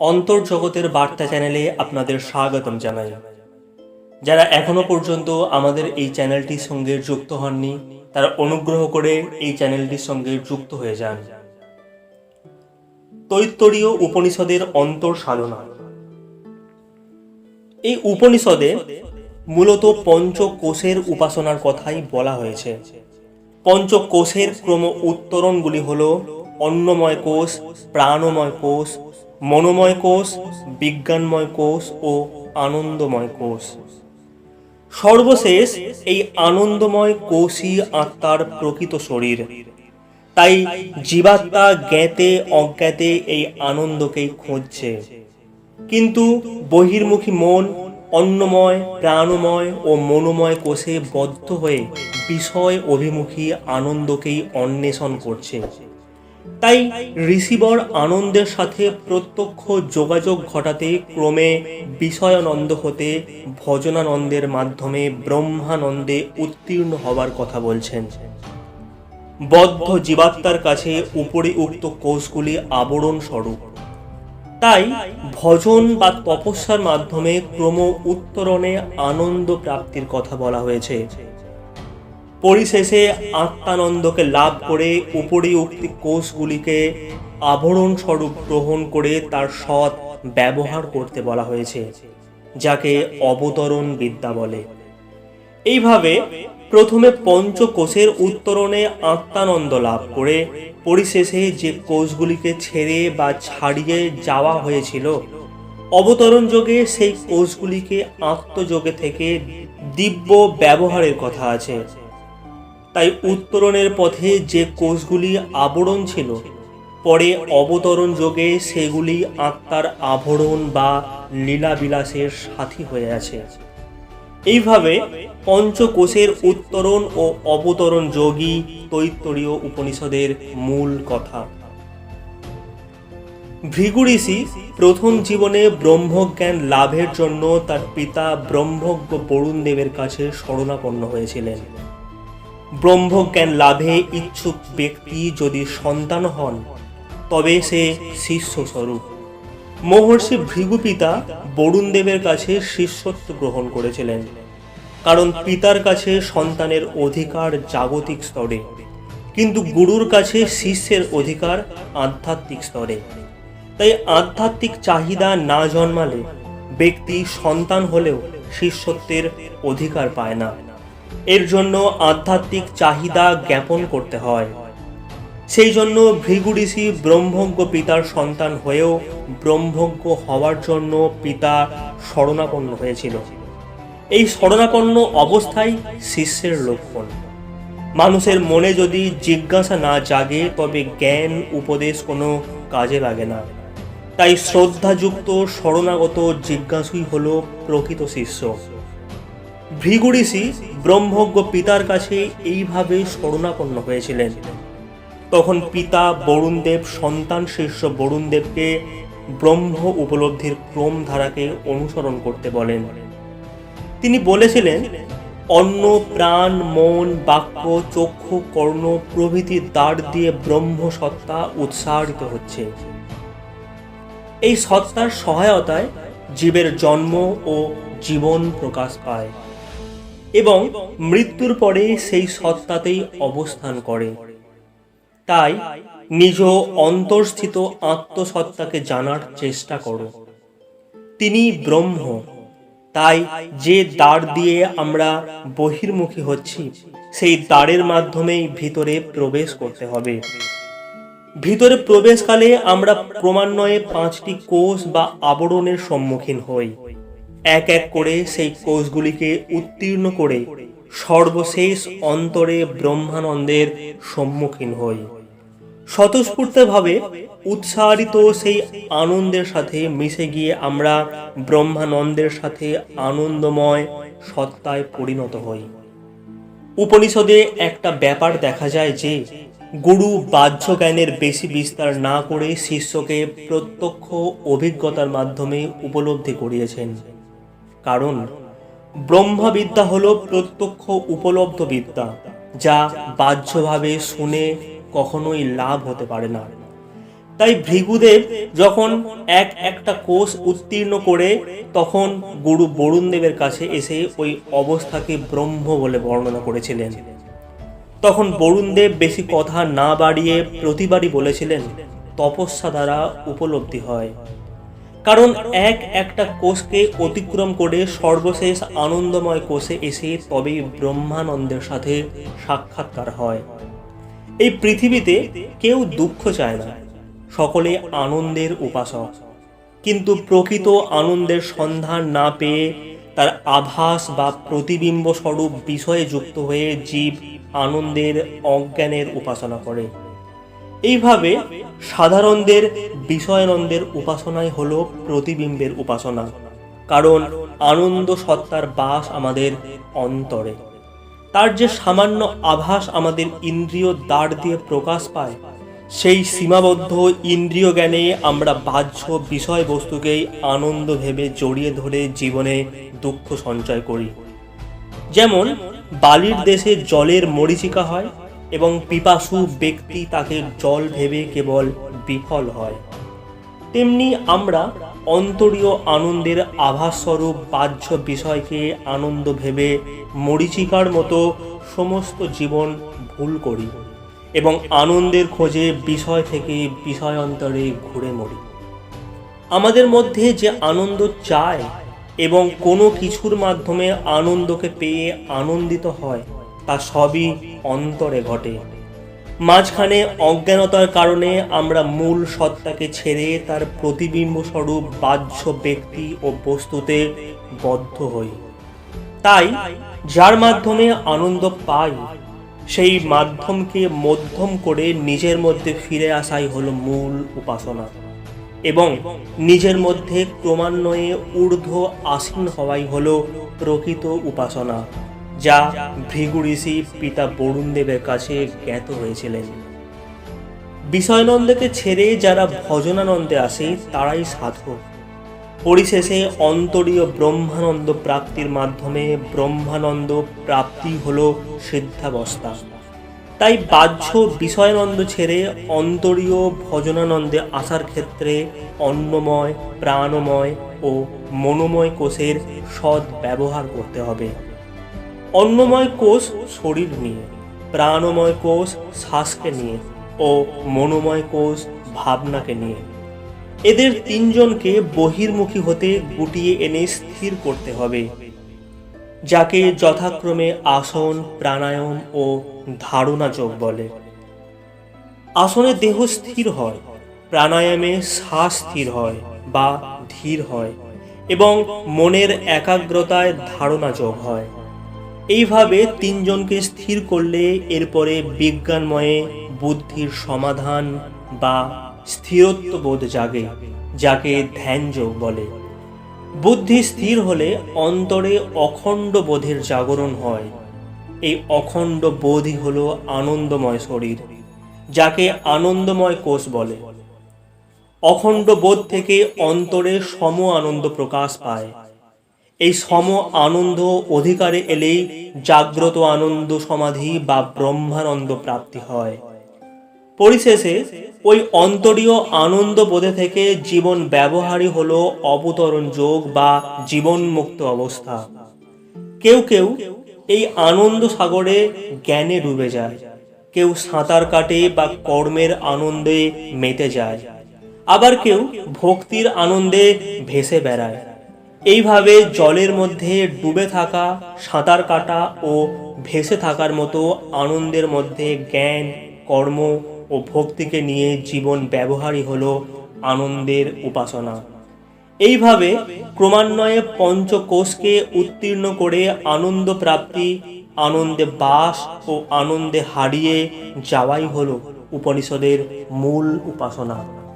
অন্তর্জগতের বার্তা চ্যানেলে আপনাদের স্বাগতম জানাই। যারা এখনও পর্যন্ত আমাদের এই চ্যানেলটির সঙ্গে যুক্ত হননি, তারা অনুগ্রহ করে এই চ্যানেলটির সঙ্গে যুক্ত হয়ে যান। তৈত্তরীয় উপনিষদের অন্তর সাধনা। এই উপনিষদে মূলত পঞ্চকোষের উপাসনার কথাই বলা হয়েছে। পঞ্চকোষের ক্রম উত্তরণগুলি হল অন্নময় কোষ, প্রাণময় কোষ, মনোময় কোষ, বিজ্ঞানময় কোষ ও আনন্দময় কোষ। সর্বশেষ এই আনন্দময় কোষই আত্মার প্রকৃত শরীর। তাই জীবাত্মা জ্ঞাতে অজ্ঞাতে এই আনন্দকেই খুঁজছে। কিন্তু বহির্মুখী মন অন্নময়, প্রাণময় ও মনোময় কোষে বদ্ধ হয়ে বিষয় অভিমুখী আনন্দকেই অন্বেষণ করছে। তাই ঋষিবর আনন্দের সাথে প্রত্যক্ষ যোগাযোগ ঘটাতে ক্রমে বিষয়ানন্দ হতে ভজনানন্দের মাধ্যমে ব্রহ্মানন্দে উত্তীর্ণ হবার কথা বলছেন। বদ্ধ জীবাত্মার কাছে উপরে উক্ত কোষগুলি আবরণ স্বরূপ। তাই ভজন বা তপস্যার মাধ্যমে ক্রম উত্তরণে আনন্দ প্রাপ্তির কথা বলা হয়েছে। পরিশেষে আত্মানন্দকে লাভ করে উপরি উক্তি কোষগুলিকে আবরণ স্বরূপ গ্রহণ করে তার সৎ ব্যবহার করতে বলা হয়েছে, যাকে অবতরণ বিদ্যা বলে। এইভাবে প্রথমে পঞ্চকোষের উত্তরণে আত্মানন্দ লাভ করে, পরিশেষে যে কোষগুলিকে ছেড়ে বা ছাড়িয়ে যাওয়া হয়েছিল, অবতরণ যোগে সেই কোষগুলিকে আত্মযোগে থেকে দিব্য ব্যবহারের কথা আছে। তাই উত্তরণের পথে যে কোষগুলি আবরণ ছিল, পরে অবতরণ যোগে সেগুলি আত্মার আভরণ বা লীলাবিলাসের সাথী হয়ে আছে। এইভাবে পঞ্চকোষের উত্তরণ ও অবতরণ যোগী তৈত্তরীয় উপনিষদের মূল কথা। ভৃগু প্রথম জীবনে ব্রহ্মজ্ঞান লাভের জন্য তার পিতা ব্রহ্মজ্ঞ বরুণ দেবের কাছে শরণাপন্ন হয়েছিলেন। ব্রহ্মজ্ঞান লাভে ইচ্ছুক ব্যক্তি যদি সন্তান হন, তবে সে শিষ্য স্বরূপ মহর্ষি ভৃগু পিতা বরুণ দেবের কাছে শিষ্যত্ব গ্রহণ করেছিলেন, কারণ পিতার কাছে সন্তানের অধিকার জাগতিক স্তরে, কিন্তু গুরুর কাছে শিষ্যের অধিকার আধ্যাত্মিক স্তরে। তাই আধ্যাত্মিক চাহিদা না জন্মালে ব্যক্তি সন্তান হলেও শিষ্যত্বের অধিকার পায় না। এর জন্য আধ্যাত্মিক চাহিদা জ্ঞাপন করতে হয়। সেই জন্য ভৃগু ঋষি ব্রহ্মজ্ঞ পিতার সন্তান হয়েও ব্রহ্মজ্ঞ হওয়ার জন্য পিতা শরণাপন্ন হয়েছিল। এই শরণাপন্ন অবস্থায় শিষ্যের লক্ষণ। মানুষের মনে যদি জিজ্ঞাসা না জাগে, তবে জ্ঞান উপদেশ কোনো কাজে লাগে না। তাই শ্রদ্ধাযুক্ত, শরণাগত জিজ্ঞাসুই হল প্রকৃত শিষ্য। ভৃগু ঋষি ব্রহ্মজ্ঞ পিতার কাছে এইভাবে শরণাপন্ন হয়েছিলেন। তখন পিতা বরুণদেব, সন্তান শিষ্য বরুণদেবকে ব্রহ্ম উপলব্ধির ক্রম ধারাকে অনুসরণ করতে বলেন। তিনি বলেছিলেন, অন্ন, প্রাণ, মন, বাক্য, চক্ষু, কর্ণ প্রভৃতির দ্বার দিয়ে ব্রহ্ম সত্তা উৎসাহিত হচ্ছে। এই সত্তার সহায়তায় জীবের জন্ম ও জীবন প্রকাশ পায়। এবং মৃত্যুর পরে সেই সত্তাতেই অবস্থান করে। তাই নিজ অন্তর্স্থিত আত্মসত্তাকে জানার চেষ্টা করো। তিনি ব্রহ্ম, তাই যে দ্বার দিয়ে আমরা বহির্মুখী হচ্ছি, সেই দ্বারের মাধ্যমেই ভিতরে প্রবেশ করতে হবে। ভিতরে প্রবেশকালে আমরা ক্রমান্বয়ে পাঁচটি কোষ বা আবরণের সম্মুখীন হই। এক এক করে সেই কোষগুলিকে উত্তীর্ণ করে সর্বশেষ অন্তরে ব্রহ্মানন্দের সম্মুখীন হই স্বতঃস্ফূর্তভাবে উৎসাহিত সেই আনন্দের সাথে মিশে গিয়ে আমরা ব্রহ্মানন্দের সাথে আনন্দময় সত্তায় পরিণত হই। উপনিষদে একটা ব্যাপার দেখা যায় যে, গুরু বাহ্য জ্ঞানের বেশি বিস্তার না করে শিষ্যকে প্রত্যক্ষ অভিজ্ঞতার মাধ্যমে উপলব্ধি করিয়েছেন। কারণ ব্রহ্মবিদ্যা হলো প্রত্যক্ষ উপলব্ধ বিদ্যা, যা বাহ্যভাবে শুনে কখনোই লাভ হতে পারে না। তাই ভৃগুদেব যখন এক একটা কোষ উত্তীর্ণ করে, তখন গুরু বরুণদেবের কাছে এসে ওই অবস্থাকে ব্রহ্ম বলে বর্ণনা করেছিলেন। তখন বরুণদেব বেশি কথা না বাড়িয়ে প্রতিবারই বলেছিলেন, তপস্যা দ্বারা উপলব্ধি হয়। কারণ এক একটা কোষকে অতিক্রম করে সর্বশেষ আনন্দময় কোষে এসে তবেই ব্রহ্মানন্দের সাথে সাক্ষাৎকার হয়। এই পৃথিবীতে কেউ দুঃখ চায় না, সকলে আনন্দের উপাসক। কিন্তু প্রকৃত আনন্দের সন্ধান না পেয়ে তার আভাস বা প্রতিবিম্ব স্বরূপ বিষয়ে যুক্ত হয়ে জীব আনন্দের অজ্ঞানের উপাসনা করে। এইভাবে সাধারণদের বিষয়ানন্দের উপাসনাই হলো প্রতিবিম্বের উপাসনা, কারণ আনন্দ সত্তার বাস আমাদের অন্তরে। তার যে সামান্য আভাস আমাদের ইন্দ্রিয় দ্বার দিয়ে প্রকাশ পায়, সেই সীমাবদ্ধ ইন্দ্রিয় জ্ঞানে আমরা বাহ্য বিষয়বস্তুকেই আনন্দ ভেবে জড়িয়ে ধরে জীবনে দুঃখ সঞ্চয় করি। যেমন বালির দেশে জলের মরিচিকা হয় এবং পিপাসু ব্যক্তি তাকে জল ভেবে কেবল বিফল হয়। তেমনি আমরা অন্তরীয় আনন্দের আভাসস্বরূপ বাহ্য বিষয়কে আনন্দ ভেবে মরিচিকার মতো সমস্ত জীবন ভুল করি এবং আনন্দের খোঁজে বিষয় থেকে বিষয়ান্তরে ঘুরে মরি। আমাদের মধ্যে যে আনন্দ চায় এবং কোনো কিছুর মাধ্যমে আনন্দকে পেয়ে আনন্দিত হয় তা সবই অন্তরে ঘটে। মাঝখানে অজ্ঞানতার কারণে আমরা মূল সত্তাকে ছেড়ে তার প্রতিবিম্ব স্বরূপ বাহ্য ব্যক্তি ও বস্তুতে বদ্ধ হই। তাই যার মাধ্যমে আনন্দ পাই, সেই মাধ্যমকে মধ্যম করে নিজের মধ্যে ফিরে আসাই হলো মূল উপাসনা এবং নিজের মধ্যে ক্রমান্বয়ে ঊর্ধ্ব আসীন হওয়াই হলো প্রকৃত উপাসনা। যা ভৃগু ঋষি পিতা বরুণদেবের কাছে জ্ঞাত হয়েছিলেন। বিষয়নন্দকে ছেড়ে যারা ভজনানন্দে আসে, তারাই সাধক। পরিশেষে অন্তরীয় ব্রহ্মানন্দ প্রাপ্তির মাধ্যমে ব্রহ্মানন্দ প্রাপ্তি হল সিদ্ধাবস্থা। তাই বাহ্য বিষয়ানন্দ ছেড়ে অন্তরীয় ভজনানন্দে আসার ক্ষেত্রে অন্নময়, প্রাণময় ও মনোময় কোষের সৎ ব্যবহার করতে হবে। অন্নময় কোষ শরীর নিয়ে, প্রাণময় কোষ শ্বাসকে নিয়ে ও মনোময় কোষ ভাবনাকে নিয়ে। এদের তিনজনকে বহির্মুখী হতে গুটিয়ে এনে স্থির করতে হবে, যাকে যথাক্রমে আসন, প্রাণায়াম ও ধারণা যোগ বলে। আসনে দেহ স্থির হয়, প্রাণায়ামে শ্বাস স্থির হয় বা ধীর হয় এবং মনের একাগ্রতায় ধারণা যোগ হয়। এইভাবে তিনজনকে স্থির করলে এরপরে বিজ্ঞানময়ে বুদ্ধির সমাধান বা স্থিরত্ব বোধ জাগে, যাকে ধ্যানযোগ বলে। বুদ্ধি স্থির হলে অন্তরে অখণ্ড বোধের জাগরণ হয়। এই অখণ্ড বোধই হল আনন্দময় শরীর, যাকে আনন্দময় কোষ বলে। অখণ্ড বোধ থেকে অন্তরে সম আনন্দ প্রকাশ পায়। এই সম আনন্দ অধিকারে এলেই জাগ্রত আনন্দ সমাধি বা ব্রহ্মানন্দ প্রাপ্তি হয়। পরিশেষে ওই অন্তরীয় আনন্দ বোধে থেকে জীবন ব্যবহারই হল অবতরণ যোগ বা জীবনমুক্ত অবস্থা। কেউ কেউ এই আনন্দ সাগরে জ্ঞানে ডুবে যায়। কেউ সাঁতার কাটে বা কর্মের আনন্দে মেতে যায়। আবার কেউ ভক্তির আনন্দে ভেসে বেড়ায়। এইভাবে জলের মধ্যে ডুবে থাকা, সাঁতার কাটা ও ভেসে থাকার মতো আনন্দের মধ্যে জ্ঞান, কর্ম ও ভক্তিকে নিয়ে জীবন ব্যবহারই হল আনন্দের উপাসনা। এইভাবে ক্রমান্বয়ে পঞ্চকোষকে উত্তীর্ণ করে আনন্দ প্রাপ্তি, আনন্দে বাস ও আনন্দে হারিয়ে যাওয়াই হল উপনিষদের মূল উপাসনা।